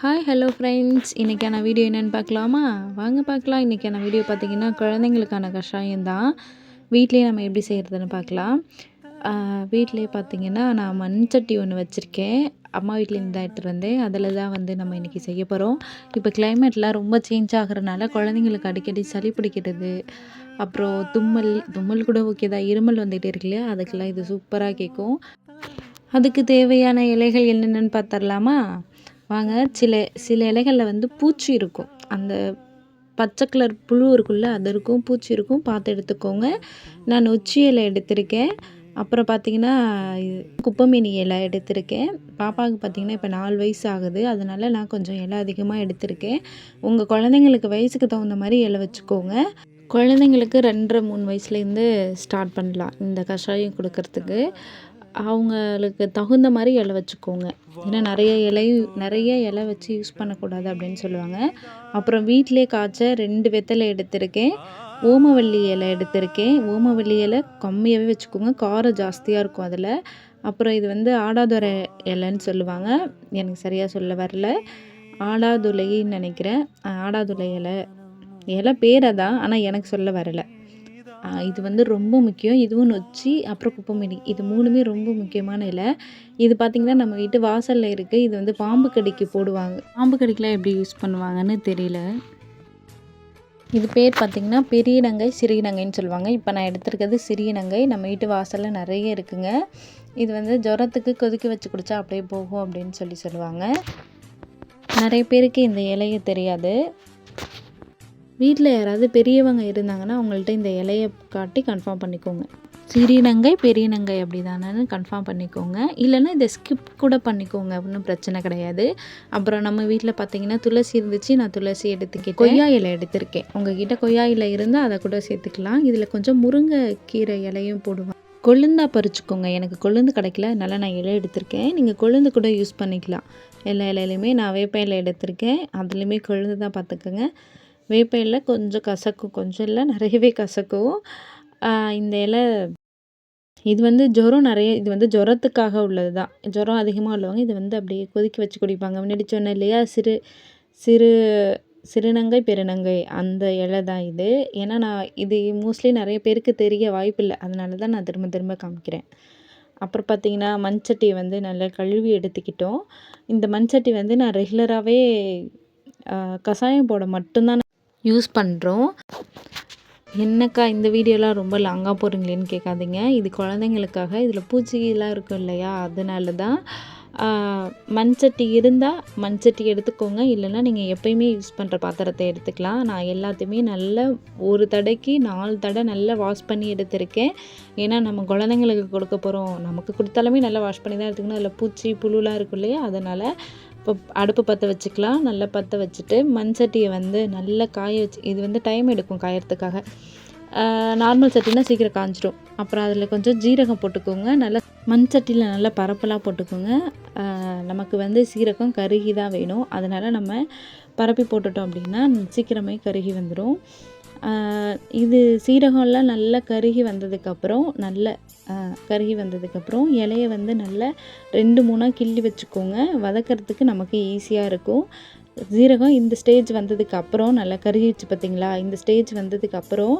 Hi hello friends இன்றைக்கான video என்னென்னு பார்க்கலாமா? வாங்க பார்க்கலாம். இன்றைக்கான வீடியோ பார்த்திங்கன்னா குழந்தைங்களுக்கான கஷாயம் தான். வீட்லேயே நம்ம எப்படி செய்கிறதுன்னு பார்க்கலாம். வீட்லேயே பார்த்திங்கன்னா நான் மண் சட்டி ஒன்று வச்சுருக்கேன். அம்மா வீட்டிலேருந்து தான் எடுத்துகிட்டு வந்தேன் அதில் தான் வந்து நம்ம இன்றைக்கி செய்ய போகிறோம் இப்போ கிளைமேட்லாம் ரொம்ப சேஞ்ச் ஆகிறனால குழந்தைங்களுக்கு அடிக்கடி சளி பிடிக்கிறது அப்புறம் தும்மல் தும்மல் கூட ஓகே தான். இருமல் வந்துகிட்டே இருக்கு இல்லையா? அதுக்கெல்லாம் இது சூப்பராக கேட்கும். அதுக்கு தேவையான இலைகள் என்னென்னு பார்த்துடலாமா வாங்க. சில சில இலைகளில் வந்து பூச்சி இருக்கும். அந்த பச்சை கலர் புழு இருக்குல்ல அது இருக்கும். பூச்சி இருக்கும். பார்த்து எடுத்துக்கோங்க. நான் நொச்சி இலை எடுத்திருக்கேன். அப்புறம் பார்த்திங்கன்னா குப்பமேனி இலை எடுத்திருக்கேன். பாப்பாவுக்கு பார்த்திங்கன்னா இப்போ நாலு வயசு ஆகுது. அதனால் நான் கொஞ்சம் இலை அதிகமாக எடுத்திருக்கேன். உங்கள் குழந்தைங்களுக்கு வயசுக்கு தகுந்த மாதிரி இலை வச்சுக்கோங்க. குழந்தைங்களுக்கு ரெண்டரை மூணு வயசுலேருந்து ஸ்டார்ட் பண்ணலாம். இந்த கஷாயம் கொடுக்கறதுக்கு. அவங்களுக்கு தகுந்த மாதிரி இலை வச்சுக்கோங்க. ஏன்னா நிறைய இலையும் நிறைய இலை வச்சு யூஸ் பண்ணக்கூடாது அப்படின்னு சொல்லுவாங்க. அப்புறம் வீட்டிலே காய்ச்ச ரெண்டு வெத்தலை எடுத்திருக்கேன். ஓமவல்லி இலை எடுத்திருக்கேன். ஓமவல்லி இலை கம்மியாகவே வச்சுக்கோங்க. காரம் ஜாஸ்தியாக இருக்கும் அதில். அப்புறம் இது வந்து ஆடாதுரை இலைன்னு சொல்லுவாங்க. எனக்கு சரியாக சொல்ல வரல. ஆடாதுளைன்னு நினைக்கிறேன். ஆடாதுளை இலை. இலை பேரை தான் ஆனால் எனக்கு சொல்ல வரலை. இது வந்து ரொம்ப முக்கியம். இதுவும் நொச்சி அப்புறம் குப்பைமேனி. இது மூணுமே ரொம்ப முக்கியமான இலை. இது பார்த்திங்கன்னா நம்ம வீட்டு வாசலில் இருக்குது இது வந்து பாம்பு கடிக்கு போடுவாங்க. பாம்பு கடிக்கெலாம் எப்படி யூஸ் பண்ணுவாங்கன்னு தெரியல. இது பேர் பார்த்திங்கன்னா பெரிய நங்கை சிறிய நங்கைன்னு சொல்லுவாங்க. இப்போ நான் எடுத்துருக்கிறது சிறிய நங்கை நம்ம வீட்டு வாசலில் நிறைய இருக்குங்க. இது வந்து ஜுரத்துக்கு கொதிக்க வச்சு குடித்தா அப்படியே போகும் அப்படின்னு சொல்லி சொல்லுவாங்க. நிறைய பேருக்கு இந்த இலையை தெரியாது. வீட்டில் யாராவது பெரியவங்க இருந்தாங்கன்னா அவங்கள்ட்ட இந்த இலையை காட்டி கன்ஃபார்ம் பண்ணிக்கோங்க. சிறிய பெரியநங்கை அப்படி தானேன்னு கன்ஃபார்ம் பண்ணிக்கோங்க. இல்லைன்னா இதை ஸ்கிப் கூட பண்ணிக்கோங்க. அப்படின்னு பிரச்சனை கிடையாது. அப்புறம் நம்ம வீட்டில் பார்த்தீங்கன்னா துளசி இருந்துச்சு நான் துளசி எடுத்துக்கிட்டேன். கொய்யா இலை எடுத்திருக்கேன். உங்ககிட்ட கொய்யா இலை இருந்தால் அதை கூட சேர்த்துக்கலாம். இதில் கொஞ்சம் முருங்கை கீரை இலையும் போடுவேன் கொழுந்தா பறிச்சுக்கோங்க. எனக்கு கொழுந்து கிடைக்கல அதனால் நான் இலை எடுத்திருக்கேன். நீங்கள் கொழுந்து கூட யூஸ் பண்ணிக்கலாம். எல்லா இலையிலையுமே நான் வேப்ப இலை எடுத்திருக்கேன். அதுலேயுமே கொழுந்து தான் பார்த்துக்கோங்க வேப்ப கொஞ்சம் கசக்கும். கொஞ்சம் இல்லை நிறையவே கசக்கும். இந்த இலை இது வந்து ஜுரம் நிறைய இது வந்து ஜுரத்துக்காக உள்ளது தான் ஜுரம் அதிகமாக உள்ளவங்க இது வந்து அப்படியே கொதிக்க வச்சு குடிப்பாங்க. முன்னாடி சொன்னேன் இல்லையா சிறு சிறு சிறுநங்கை பெருநங்கை அந்த இலை தான் இது. ஏன்னா நான் இது மோஸ்ட்லி நிறைய பேருக்கு தெரிய வாய்ப்பில்லை அதனால தான் நான் திரும்ப திரும்ப காமிக்கிறேன். அப்புறம் பார்த்திங்கன்னா மண்சட்டி வந்து நல்லா கழுவி எடுத்துக்கிட்டோம். இந்த மண்சட்டி வந்து நான் ரெகுலராகவே கஷாயம் போட மட்டும்தான் யூஸ் பண்ணுறோம் என்னக்கா இந்த வீடியோலாம் ரொம்ப லாங்காக போகிறீங்களேன்னு கேட்காதீங்க. இது குழந்தைங்களுக்காக இதில் பூச்சிகளாக இருக்கும் இல்லையா? அதனால தான் மண்சட்டி இருந்தால் மண்சட்டி எடுத்துக்கோங்க. இல்லைன்னா நீங்கள் எப்பயுமே யூஸ் பண்ணுற பாத்திரத்தை எடுத்துக்கலாம். நான் எல்லாத்தையுமே நல்லா ஒரு தடைக்கு நாலு தடை நல்லா வாஷ் பண்ணி எடுத்திருக்கேன். ஏன்னா நம்ம குழந்தைங்களுக்கு கொடுக்க போகிறோம் நமக்கு கொடுத்தாலுமே நல்லா வாஷ் பண்ணி தான் எடுத்துக்கணும். அதில் பூச்சி புழுலாம் இருக்கும் இல்லையா? அதனால் இப்போ அடுப்பு பற்ற வச்சுக்கலாம். நல்லா பற்ற வச்சுட்டு மண் சட்டியை வந்து நல்லா காய வச்சு இது வந்து டைம் எடுக்கும் காயறதுக்காக. நார்மல் சட்டினா சீக்கிரம் காஞ்சிடும் அப்புறம் அதில் கொஞ்சம் ஜீரகம் போட்டுக்கோங்க. நல்லா மண் சட்டியில் நல்லா பரப்பலாக போட்டுக்கோங்க. நமக்கு வந்து சீரகம் கருகி தான் வேணும். அதனால் நம்ம பரப்பி போட்டுட்டோம் அப்படின்னா சீக்கிரமே கருகி வந்துடும் இது சீரகம்லாம் நல்லா கருகி வந்ததுக்கப்புறம் நல்ல கருகி வந்ததுக்கப்புறம் இலைய வந்து நல்லா ரெண்டு மூணாக கிள்ளி வச்சுக்கோங்க. வதக்கிறதுக்கு நமக்கு ஈஸியாக இருக்கும். ஜீரகம் இந்த ஸ்டேஜ் வந்ததுக்கு அப்புறம் நல்லா கருகிச்சு பார்த்திங்களா? இந்த ஸ்டேஜ் வந்ததுக்கு அப்புறம்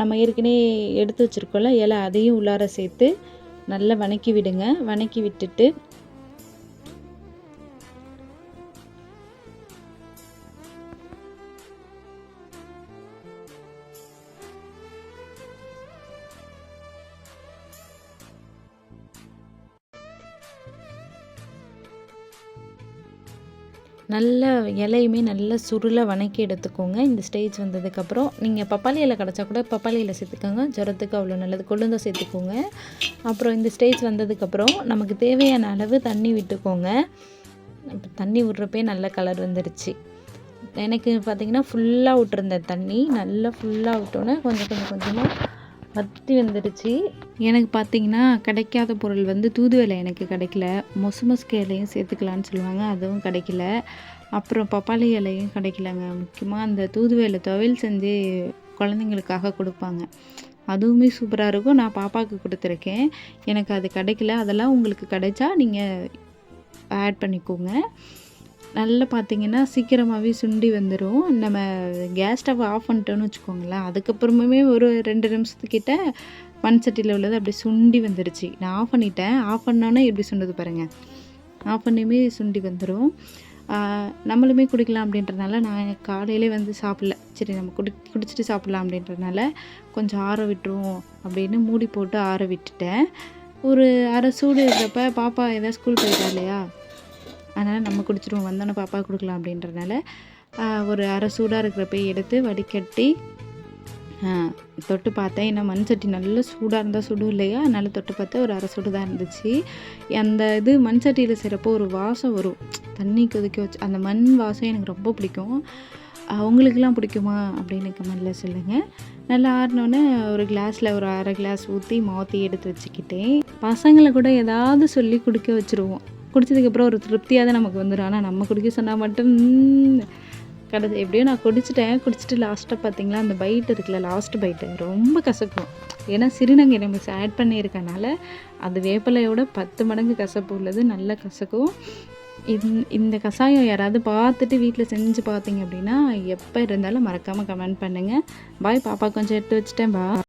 நம்ம ஏற்கனவே எடுத்து வச்சுருக்கோம்ல இலை அதையும் உள்ளார சேர்த்து நல்லா வணக்கி விடுங்க. வணக்கி விட்டுட்டு நல்ல இலையுமே நல்ல சுருளை வணக்கி எடுத்துக்கோங்க. இந்த ஸ்டேஜ் வந்ததுக்கப்புறம் நீங்கள் பப்பாளி இலை கிடச்சா கூட பப்பாளி இலை சேர்த்துக்கோங்க. ஜுரத்துக்கு அவ்வளோ நல்லது கொழுந்த சேர்த்துக்கோங்க. அப்புறம் இந்த ஸ்டேஜ் வந்ததுக்கப்புறம் நமக்கு தேவையான அளவு தண்ணி விட்டுக்கோங்க. இப்போ தண்ணி விட்றப்பே நல்ல கலர் வந்துருச்சு. எனக்கு பார்த்திங்கன்னா ஃபுல்லாக விட்டுருந்தேன் தண்ணி நல்லா ஃபுல்லாக விட்டோன்னே கொஞ்சம் கொஞ்சம் கொஞ்சமாக வற்றி வந்துடுச்சு. எனக்கு பார்த்தீங்கன்னா கிடைக்காத பொருள் வந்து தூதுவலை எனக்கு கிடைக்கல. மொசு மொசுக்கு இலையும் சேர்த்துக்கலான்னு சொல்லுவாங்க அதுவும் கிடைக்கல. அப்புறம் பப்பாளி இலையும் கிடைக்கலங்க. முக்கியமாக அந்த தூதுவளை துவையல் செஞ்சு குழந்தைங்களுக்காக கொடுப்பாங்க. அதுவுமே சூப்பராக இருக்கும். நான் பாப்பாவுக்கு கொடுத்துருக்கேன். எனக்கு அது கிடைக்கல. அதெல்லாம் உங்களுக்கு கிடைச்சா நீங்கள் ஆட் பண்ணிக்கோங்க. நல்லா பார்த்தீங்கன்னா சீக்கிரமாகவே சுண்டி வந்துடும் நம்ம கேஸ் ஸ்டவ் ஆஃப் பண்ணிட்டோன்னு வச்சுக்கோங்களேன். அதுக்கப்புறமே ஒரு ரெண்டு நிமிஷத்துக்கிட்ட மண் சட்டியில் உள்ளது அப்படியே சுண்டி வந்துடுச்சு நான் ஆஃப் பண்ணிட்டேன். ஆஃப் பண்ணோன்னே எப்படி சுண்டது பாருங்கள் ஆஃப் பண்ணியுமே சுண்டி வந்துடும் நம்மளுமே குடிக்கலாம் அப்படின்றனால நான் காலையிலே வந்து சாப்பிடல. சரி நம்ம குடி குடிச்சிட்டு சாப்பிட்லாம் அப்படின்றனால கொஞ்சம் ஆற விட்டுருவோம் அப்படின்னு மூடி போட்டு ஆற விட்டுட்டேன். ஒரு அரை சூடு இருக்கிறப்ப பாப்பா ஏதாவது ஸ்கூல் போயிட்டா இல்லையா? அதனால் நம்ம குடிச்சிருவோம் வந்தோன்னே பாப்பா கொடுக்கலாம் அப்படின்றனால ஒரு அரை சூடாக இருக்கிறப்ப எடுத்து வடிகட்டி தொட்டு பார்த்தேன். ஏன்னா மண் சட்டி நல்ல சூடாக இருந்தால் சுடும் இல்லையா? அதனால் தொட்டு பார்த்தா ஒரு அரை சுடு தான் இருந்துச்சு. அந்த இது மண் சட்டியில் செய்கிறப்போ ஒரு வாசம் வரும். தண்ணி கொதிக்க வச்சு அந்த மண் வாசம் எனக்கு ரொம்ப பிடிக்கும். அவங்களுக்கெல்லாம் பிடிக்குமா அப்படின்னு கமெண்டில் சொல்லுங்கள் நல்லா ஆறினோன்னே ஒரு கிளாஸில் ஒரு அரை கிளாஸ் ஊற்றி மாற்றி எடுத்து வச்சுக்கிட்டேன். பசங்களை கூட ஏதாவது சொல்லி குடிக்க வச்சுருவோம். குடித்ததுக்கப்புறம் ஒரு திருப்தியாக தான் நமக்கு வந்துடும் ஆனால் நம்ம குடிக்க சொன்னால் மட்டும் கடைசி எப்படியோ நான் குடிச்சிட்டேன். குடிச்சிட்டு லாஸ்ட்டாக பார்த்தீங்களா அந்த பைட் இருக்குல்ல லாஸ்ட் பைட்டு ரொம்ப கசக்கும். ஏன்னா சிறுநங்கை நம்ம ஆட் பண்ணியிருக்கனால அது வேப்பிலையோட பத்து மடங்கு கசப்பு உள்ளது நல்ல கசக்கும். இந் இந்த கஷாயம் யாராவது பார்த்துட்டு வீட்டில் செஞ்சு பார்த்தீங்க அப்படின்னா எப்போ இருந்தாலும் மறக்காமல் கமெண்ட் பண்ணுங்கள் பாய் பாப்பா கொஞ்சம் எடுத்து வச்சுட்டேன் பா